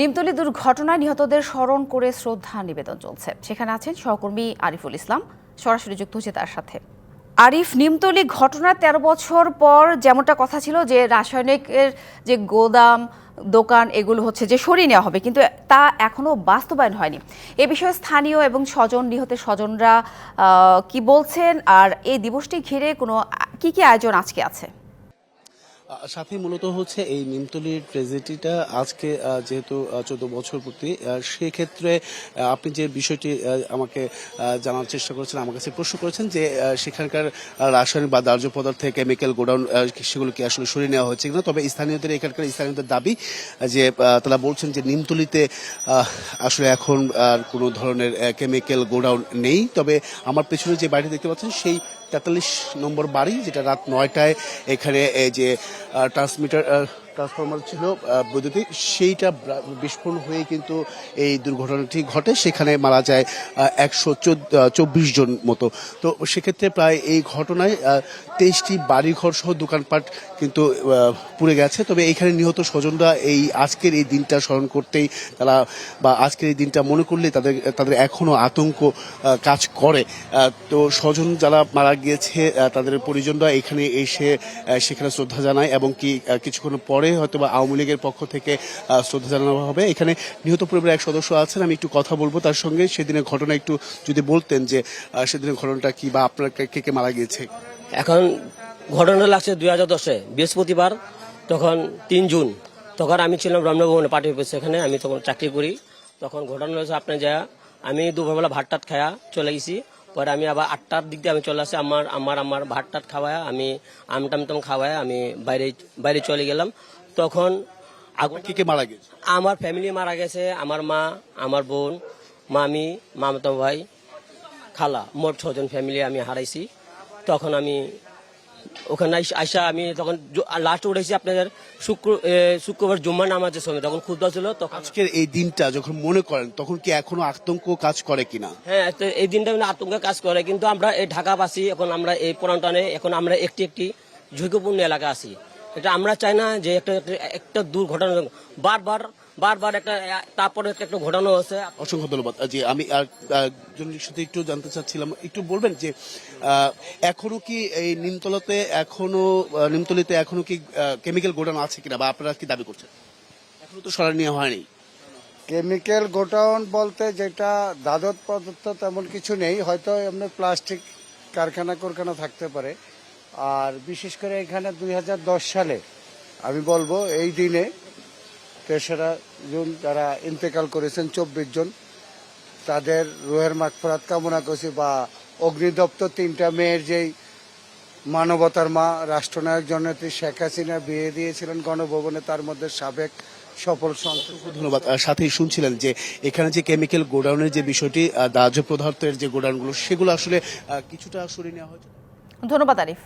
নিমতলী দুর্ঘটনায় নিহতদের স্মরণ করে শ্রদ্ধা নিবেদন চলছে। সেখানে আছেন সহকর্মী আরিফুল ইসলাম। সরাসরি যুক্ত হচ্ছে তার সাথে। আরিফ, নিমতলি ঘটনার তেরো বছর পর যেমনটা কথা ছিল যে রাসায়নিকের যে গোদাম, দোকান এগুলো হচ্ছে যে সরিয়ে নেওয়া হবে, কিন্তু তা এখনও বাস্তবায়ন হয়নি। এ বিষয়ে স্থানীয় এবং স্বজন, নিহতের স্বজনরা কি বলছেন? আর এই দিবসটি ঘিরে কোনো, কি কি আয়োজন আজকে আছে? সাথে মূলত হচ্ছে এই নিমতলির ট্রেজেডিটা আজকে যেহেতু চোদ্দ বছর পূর্তি সেক্ষেত্রে আপনি যে বিষয়টি আমাকে জানার চেষ্টা করেছেন, আমার কাছে প্রশ্ন করেছেন যে সেখানকার রাসায়নিক বা দাহ্য পদার্থে কেমিক্যাল গোডাউন সেগুলো কি আসলে সরিয়ে নেওয়া হয়েছে কিনা? তবে স্থানীয়দের, এখানকার স্থানীয়দের দাবি যে তারা বলছেন যে নিমতলিতে আসলে এখন আর কোনো ধরনের কেমিক্যাল গোডাউন নেই। তবে আমার পেছনে যে বাড়িটি দেখতে পাচ্ছেন, সেই তেতাল্লিশ নম্বর বাড়ি, যেটা রাত নয়টায় এখানে যে ট্রান্সমিটার ট্রান্সফরমার ছিল বৈদ্যুতিক। সেইটা বিস্ফোরণ হয়ে কিন্তু এই দুর্ঘটনাটি ঘটে। সেখানে মারা যায় একশো চব্বিশ জন মতো। তো সেক্ষেত্রে প্রায় এই ঘটনায় তেইশটি বাড়িঘর সহ দোকানপাট কিন্তু পুড়ে গেছে। তবে এখানে নিহত স্বজনরা এই আজকের এই দিনটা স্মরণ করতেই তারা, বা আজকের এই দিনটা মনে করলে তাদের তাদের এখনও আতঙ্ক কাজ করে। তো স্বজন যারা মারা গিয়েছে তাদের পরিজনরা এখানে এসে সেখানে শ্রদ্ধা জানায় এবং কি কিছুক্ষণ পরে হয়তো বা আওয়ামী লীগের পক্ষ থেকে শ্রদ্ধা জানানো হবে। এখানে নিহত পরিবারের এক সদস্য আছেন, আমি একটু কথা বলব তার সঙ্গে। সেদিনের ঘটনা একটু যদি বলতেন যে সেদিনের ঘটনাটা কি বা আপনার কে কে মারা গিয়েছে? এখন ঘটনা লাগছে দুই হাজার দশে, বৃহস্পতিবার, তখন তিন জুন। তখন আমি ছিলাম রমনাভবনে পার্টি অফিস সেখানে আমি তখন চাকরি করি। তখন ঘটনা হয়েছে আপনার যা, আমি দুপুরবেলা ভাত টাত খায়া চলে গেছি। পরে আমি আবার আটটার দিক দিয়ে আমি চলে আসি আমার আমার আমার ভাত টাত খাওয়ায় আমি আমটাম টাম খাওয়ায় আমি বাইরে বাইরে চলে গেলাম। তখন আগুন কি কি মারা গেছে? আমার ফ্যামিলি মারা গেছে আমার মা আমার বোন মামি মামাতো ভাই খালা মোট ছজন ফ্যামিলি আমি হারাইছি। তখন আমি ওখানে আইসা আমি তখন লাস্ট উঠেছি আপনাদের শুক্র শুক্রবার জুম্মার নামাজের সময় তখন ক্ষুদ্র ছিল তখন আজকের এই দিনটা যখন মনে করেন তখন কি এখনও আতঙ্ক কাজ করে কিনা? হ্যাঁ তো এই দিনটা কিন্তু আতঙ্ক কাজ করে কিন্তু আমরা এই ঢাকাবাসী এখন আমরা এই পুরানটানে এখন আমরা একটি একটি ঝুঁকিপূর্ণ এলাকা আছি। এটা আমরা চাই না যে একটা- একটা দুর্ঘটনা বারবার বারবার একটা তারপরে একটা একটা ঘটনা হচ্ছে অসংখ্য ধন্যবাদ। জি আমি আর জনের সাথে একটু জানতে চাচ্ছিলাম। একটু বলবেন যে এখনও কি এই নিমতলাতে এখনও নিমতলিতে এখনও কি কেমিক্যাল গোডাউন আছে কিনা বা আপনারা কি দাবি করছেন? এখনও তো সরাই নেওয়া হয়নি। কেমিক্যাল গোডাউন বলতে যেটা দাদত পদার্থ তেমন কিছু নেই হয়তো এমনি প্লাস্টিক কারখানা কারখানা থাকতে পারে। আর বিশেষ করে এখানে দুই হাজার দশ সালে আমি বলব এই দিনে তেসরা জুন যারা ইন্তেকাল করেছেন চব্বিশ জন তাদের রোহের মাগফরাত কামনা করছি বা অগ্নিদপ্ত তিনটা মেয়ের যেই মানবতার মা রাষ্ট্রনায়ক জননেত্রী শেখ হাসিনা বিয়ে দিয়েছিলেন গণভবনে তার মধ্যে সাবেক সফল ধন্যবাদ। সাথেই শুনছিলেন যে এখানে যে কেমিক্যাল গোডাউনের যে বিষয়টি দাহ্য পদার্থের যে গোডাউনগুলো সেগুলো আসলে কিছুটা সরিয়ে নেওয়া হয়েছে। ধন্যবাদ আরিফ।